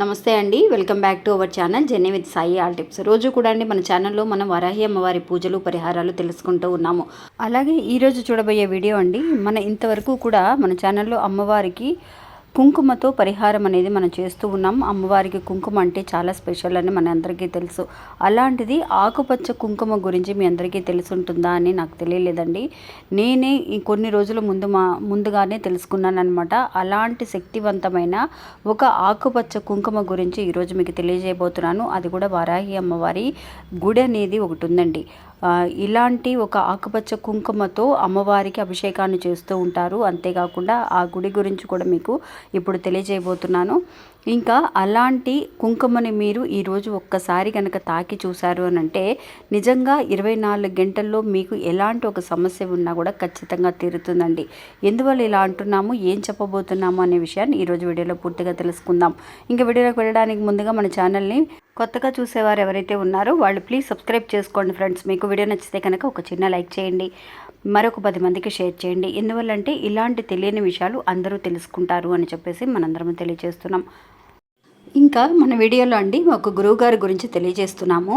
నమస్తే అండి. Welcome back to our channel Jenny with Sai all tips. రోజు కూడా అండి మన ఛానల్లో మనం వరాహి అమ్మవారి పూజలు పరిహారాలు తెలుసుకుంటూ ఉన్నాము. అలాగే ఈరోజు చూడబోయే వీడియో అండి మన ఇంతవరకు కూడా మన ఛానల్లో అమ్మవారికి కుంకుమతో పరిహారం అనేది మనం చేస్తూ ఉన్నాం. అమ్మవారికి కుంకుమ అంటే చాలా స్పెషల్ అని మన అందరికీ తెలుసు. అలాంటిది ఆకుపచ్చ కుంకుమ గురించి మీ అందరికీ తెలుసుంటుందా అని నాకు తెలియలేదండి. నేనే ఈ కొన్ని రోజుల ముందు మా ముందుగానే తెలుసుకున్నాను అనమాట అలాంటి శక్తివంతమైన ఒక ఆకుపచ్చ కుంకుమ గురించి ఈరోజు మీకు తెలియజేయబోతున్నాను. అది కూడా వారాహి అమ్మవారి గుడి అనేది ఒకటి ఉందండి. ఇలాంటి ఒక ఆకుపచ్చ కుంకుమతో అమ్మవారికి అభిషేకాన్ని చేస్తూ ఉంటారు. అంతేకాకుండా ఆ గుడి గురించి కూడా మీకు ఇప్పుడు తెలియజేయబోతున్నాను. ఇంకా అలాంటి కుంకుమని మీరు ఈరోజు ఒక్కసారి కనుక తాకి చూశారు అని అంటే నిజంగా ఇరవై నాలుగు గంటల్లో మీకు ఎలాంటి ఒక సమస్య ఉన్నా కూడా ఖచ్చితంగా తీరుతుందండి. ఎందువల్ల ఇలా అంటున్నాము? ఏం చెప్పబోతున్నాము అనే విషయాన్ని ఈరోజు వీడియోలో పూర్తిగా తెలుసుకుందాం. ఇంకా వీడియోలోకి వెళ్ళడానికి ముందుగా మన ఛానల్ని కొత్తగా చూసేవారు ఎవరైతే ఉన్నారో వాళ్ళు ప్లీజ్ సబ్స్క్రైబ్ చేసుకోండి ఫ్రెండ్స్ మీకు వీడియో నచ్చితే కనుక ఒక చిన్న లైక్ చేయండి. మరొక పది మందికి షేర్ చేయండి. ఎందువల్లంటే ఇలాంటి తెలియని విషయాలు అందరూ తెలుసుకుంటారు అని చెప్పేసి మనందరం తెలియజేస్తున్నాం. ఇంకా మన వీడియోలో అండి ఒక గురువు గారి గురించి తెలియజేస్తున్నాము.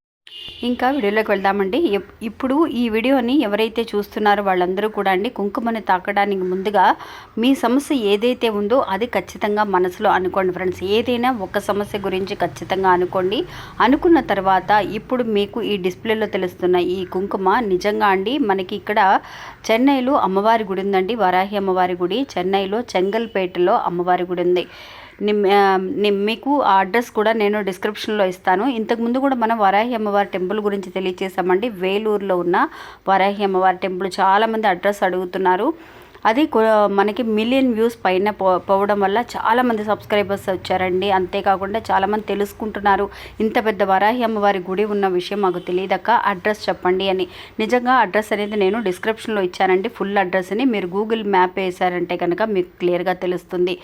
ఇంకా వీడియోలోకి వెళ్దామండి. ఇప్పుడు ఈ వీడియోని ఎవరైతే చూస్తున్నారో వాళ్ళందరూ కూడా అండి కుంకుమని తాకడానికి ముందుగా మీ సమస్య ఏదైతే ఉందో అది ఖచ్చితంగా మనసులో అనుకోండి ఫ్రెండ్స్. ఏదైనా ఒక సమస్య గురించి ఖచ్చితంగా అనుకోండి. అనుకున్న తర్వాత ఇప్పుడు మీకు ఈ డిస్ప్లేలో తెలుస్తున్న ఈ కుంకుమ నిజంగా అండి మనకి ఇక్కడ చెన్నైలో అమ్మవారి గుడి ఉందండి వరాహి అమ్మవారి గుడి. చెన్నైలో చెంగల్పేటలో అమ్మవారి గుడి ఉంది. మీకు ఆ అడ్రస్ కూడా నేను డిస్క్రిప్షన్లో ఇస్తాను. ఇంతకుముందు కూడా మనం వరాహి అమ్మవారి టెంపుల్ గురించి తెలియజేసామండి వేలూరులో ఉన్న వరాహి అమ్మవారి టెంపుల్. చాలామంది అడ్రస్ అడుగుతున్నారు. అది మనకి మిలియన్ వ్యూస్ పైన పో పోవడం వల్ల చాలామంది సబ్స్క్రైబర్స్ వచ్చారండి. అంతేకాకుండా చాలామంది తెలుసుకుంటున్నారు. ఇంత పెద్ద వరాహి అమ్మవారి గుడి ఉన్న విషయం మాకు తెలియదక్క. అడ్రస్ చెప్పండి అని. నిజంగా అడ్రస్ అనేది నేను డిస్క్రిప్షన్లో ఇచ్చానండి. ఫుల్ అడ్రస్ని మీరు గూగుల్ మ్యాప్ వేశారంటే కనుక మీకు క్లియర్గా తెలుస్తుంది.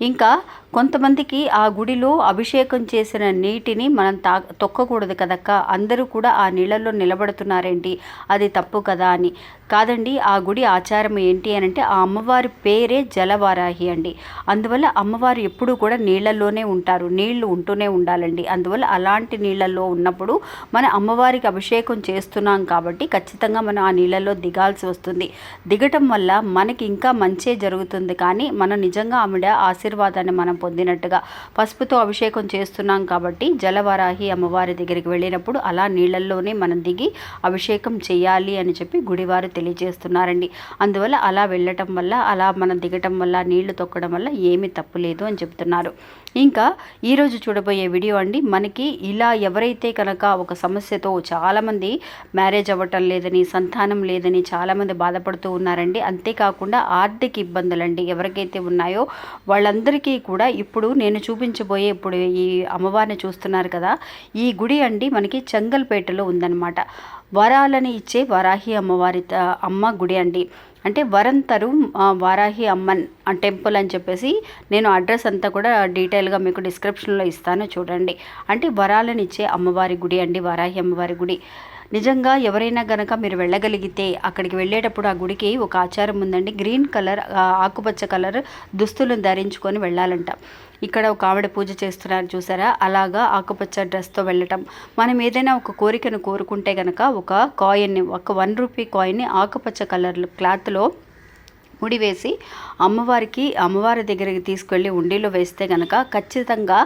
ఇంకా కొంతమందికి ఆ గుడిలో అభిషేకం చేసిన నీటిని మనం తా తొక్కకూడదు కదక్క. అందరూ కూడా ఆ నీళ్ళల్లో నిలబడుతున్నారేంటి? అది తప్పు కదా అని. కాదండి ఆ గుడి ఆచారం ఏంటి అని అంటే ఆ అమ్మవారి పేరే జలవారాహి అండి. అందువల్ల అమ్మవారు ఎప్పుడూ కూడా నీళ్ళల్లోనే ఉంటారు. నీళ్ళు ఉంటూనే ఉండాలండి. అందువల్ల అలాంటి నీళ్ళల్లో ఉన్నప్పుడు మన అమ్మవారికి అభిషేకం చేస్తున్నాం కాబట్టి ఖచ్చితంగా మనం ఆ నీళ్ళల్లో దిగాల్సి వస్తుంది. దిగటం వల్ల మనకి ఇంకా మంచే జరుగుతుంది. కానీ మనం నిజంగా ఆవిడ ఆశీర్వాదాన్ని మనం పొందినట్టుగా పసుపుతో అభిషేకం చేస్తున్నాం కాబట్టి జలవారాహి అమ్మవారి దగ్గరికి వెళ్ళినప్పుడు అలా నీళ్ళల్లోనే మనం దిగి అభిషేకం చేయాలి అని చెప్పి గుడివారు తెలియజేస్తున్నారండి. అందువల్ల అలా వెళ్ళటం వల్ల అలా మనం దిగటం వల్ల నీళ్ళు తొక్కడం వల్ల ఏమీ తప్పు లేదు అని చెప్తున్నారు ఇంకా ఈరోజు చూడబోయే వీడియో అండి మనకి ఇలా ఎవరైతే కనుక ఒక సమస్యతో చాలామంది మ్యారేజ్ అవ్వటం లేదని సంతానం లేదని చాలామంది బాధపడుతూ ఉన్నారండి. అంతేకాకుండా ఆర్థిక ఇబ్బందులండి ఎవరికైతే ఉన్నాయో వాళ్ళందరికీ కూడా ఇప్పుడు నేను చూపించబోయే ఇప్పుడు ఈ అమ్మవారిని చూస్తున్నారు కదా ఈ గుడి అండి మనకి చెంగల్పేటలో ఉందన్నమాట. వరాలని ఇచ్చే వరాహి అమ్మవారి అమ్మ గుడి అండి. అంటే వరంతరు వారాహి అమ్మన్ టెంపుల్ అని చెప్పేసి నేను అడ్రస్ అంతా కూడా డీటెయిల్గా మీకు డిస్క్రిప్షన్లో ఇస్తాను చూడండి. అంటే వరాలను ఇచ్చే అమ్మవారి గుడి అండి వారాహి అమ్మవారి గుడి. నిజంగా ఎవరైనా గనక మీరు వెళ్ళగలిగితే అక్కడికి వెళ్ళేటప్పుడు ఆ గుడికి ఒక ఆచారం ఉందండి. గ్రీన్ కలర్ ఆకుపచ్చ కలర్ దుస్తులను ధరించుకొని వెళ్ళాలంట. ఇక్కడ ఒక ఆవిడ పూజ చేస్తున్నారు చూసారా? అలాగా ఆకుపచ్చ డ్రెస్తో వెళ్ళటం. మనం ఏదైనా ఒక కోరికను కోరుకుంటే గనక ఒక కాయిన్ని ఒక వన్ రూపీ కాయిన్ని ఆకుపచ్చ కలర్ క్లాత్లో ముడివేసి అమ్మవారికి అమ్మవారి దగ్గరికి తీసుకెళ్ళి ఉండిలో వేస్తే కనుక ఖచ్చితంగా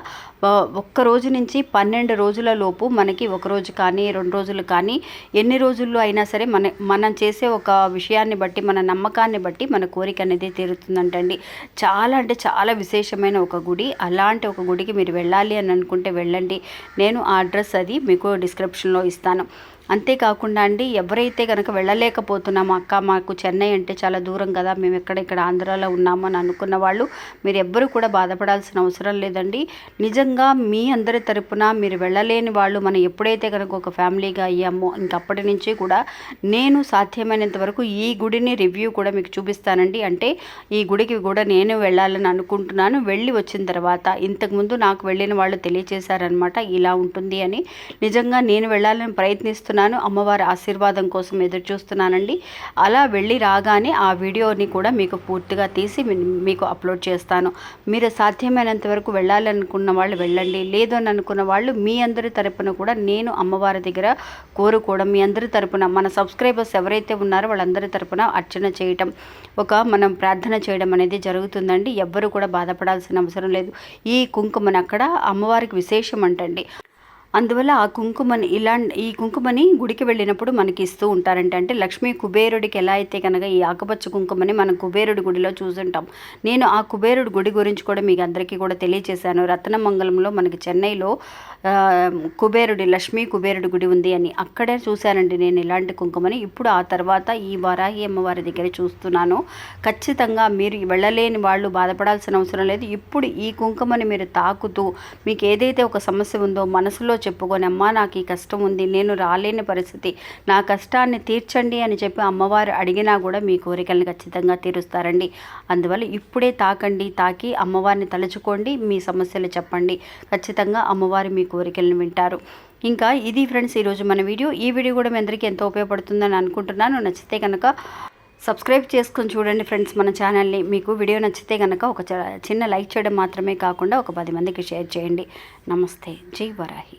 ఒక్క రోజు నుంచి పన్నెండు రోజుల లోపు మనకి ఒక రోజు కానీ రెండు రోజులు కానీ ఎన్ని రోజుల్లో అయినా సరే మన మనం చేసే ఒక విషయాన్ని బట్టి మన నమ్మకాన్ని బట్టి మన కోరిక అనేది తీరుతుందంటండి. చాలా అంటే చాలా విశేషమైన ఒక గుడి. అలాంటి ఒక గుడికి మీరు వెళ్ళాలి అని అనుకుంటే వెళ్ళండి. నేను ఆ అడ్రస్ అది మీకు డిస్క్రిప్షన్లో ఇస్తాను. అంతేకాకుండా అండి ఎవరైతే కనుక వెళ్ళలేకపోతున్నామో అక్క మాకు చెన్నై అంటే చాలా దూరం కదా మేము ఎక్కడ ఇక్కడ ఆంధ్రాలో ఉన్నామని అని అనుకున్న వాళ్ళు మీరు ఎవ్వరూ కూడా బాధపడాల్సిన అవసరం లేదండి. నిజంగా మీ అందరి తరపున మీరు వెళ్ళలేని వాళ్ళు మనం ఎప్పుడైతే కనుక ఒక ఫ్యామిలీగా అయ్యామో ఇంకప్పటి నుంచి కూడా నేను సాధ్యమైనంత వరకు ఈ గుడిని రివ్యూ కూడా మీకు చూపిస్తానండి. అంటే ఈ గుడికి కూడా నేను వెళ్ళాలని అనుకుంటున్నాను. వెళ్ళి వచ్చిన తర్వాత ఇంతకుముందు నాకు వెళ్ళిన వాళ్ళు తెలియచేశారనమాట ఇలా ఉంటుంది అని. నిజంగా నేను వెళ్ళాలని ప్రయత్నిస్తున్నాను అమ్మవారి ఆశీర్వాదం కోసం ఎదురు చూస్తున్నానండి. అలా వెళ్ళి రాగానే ఆ వీడియోని కూడా మీకు పూర్తిగా తీసి మీకు అప్లోడ్ చేస్తాను. మీరు సాధ్యమైనంత వరకు వెళ్ళాలనుకున్న వాళ్ళు వెళ్ళండి. లేదు అని అనుకున్న వాళ్ళు మీ అందరి తరపున కూడా నేను అమ్మవారి దగ్గర కోరుకోవడం మీ అందరి తరపున మన సబ్స్క్రైబర్స్ ఎవరైతే ఉన్నారో వాళ్ళందరి తరపున అర్చన చేయటం ఒక మనం ప్రార్థన చేయడం అనేది జరుగుతుందండి. ఎవ్వరు కూడా బాధపడాల్సిన అవసరం లేదు. ఈ కుంకుమని అక్కడ అమ్మవారికి విశేషం అంటండి. అందువల్ల ఆ కుంకుమని ఇలా ఈ కుంకుమని గుడికి వెళ్ళినప్పుడు మనకి ఇస్తూ ఉంటారంట అంటే లక్ష్మీ కుబేరుడికి ఎలా అయితే కనుక ఈ ఆకుపచ్చ కుంకుమని మనం కుబేరుడి గుడిలో చూసుంటాం. నేను ఆ కుబేరుడి గుడి గురించి కూడా మీకు అందరికీ కూడా తెలియచేశాను. రత్నమంగళంలో మనకి చెన్నైలో కుబేరుడి లక్ష్మీ కుబేరుడి గుడి ఉంది అని అక్కడే చూశానండి నేను ఇలాంటి కుంకుమని. ఇప్పుడు ఆ తర్వాత ఈ వరాహి అమ్మవారి దగ్గర చూస్తున్నాను. ఖచ్చితంగా మీరు వెళ్ళలేని వాళ్ళు బాధపడాల్సిన అవసరం లేదు. ఇప్పుడు ఈ కుంకుమని మీరు తాకుతూ మీకు ఏదైతే ఒక సమస్య ఉందో మనసులో చెప్పుకొనమ్మా నాకు ఈ కష్టం ఉంది నేను రాలేని పరిస్థితి. నా కష్టాన్ని తీర్చండి అని చెప్పి అమ్మవారు అడిగినా కూడా మీ కోరికలను ఖచ్చితంగా తీరుస్తారండి. అందువల్ల ఇప్పుడే తాకండి తాకి అమ్మవారిని తలుచుకోండి మీ సమస్యలు చెప్పండి. ఖచ్చితంగా అమ్మవారు మీ కోరికలను వింటారు. ఇంకా ఇది ఫ్రెండ్స్ ఈరోజు మన వీడియో. ఈ వీడియో కూడా మీ అందరికీ ఎంతో ఉపయోగపడుతుందని అనుకుంటున్నాను. నచ్చితే కనుక సబ్స్క్రైబ్ చేసుకొని చూడండి ఫ్రెండ్స్ మన ఛానల్ని. మీకు వీడియో నచ్చితే కనుక ఒక చ- చిన్న లైక్ చేయడం మాత్రమే కాకుండా ఒక పది మందికి షేర్ చేయండి. నమస్తే. జై వరాహి.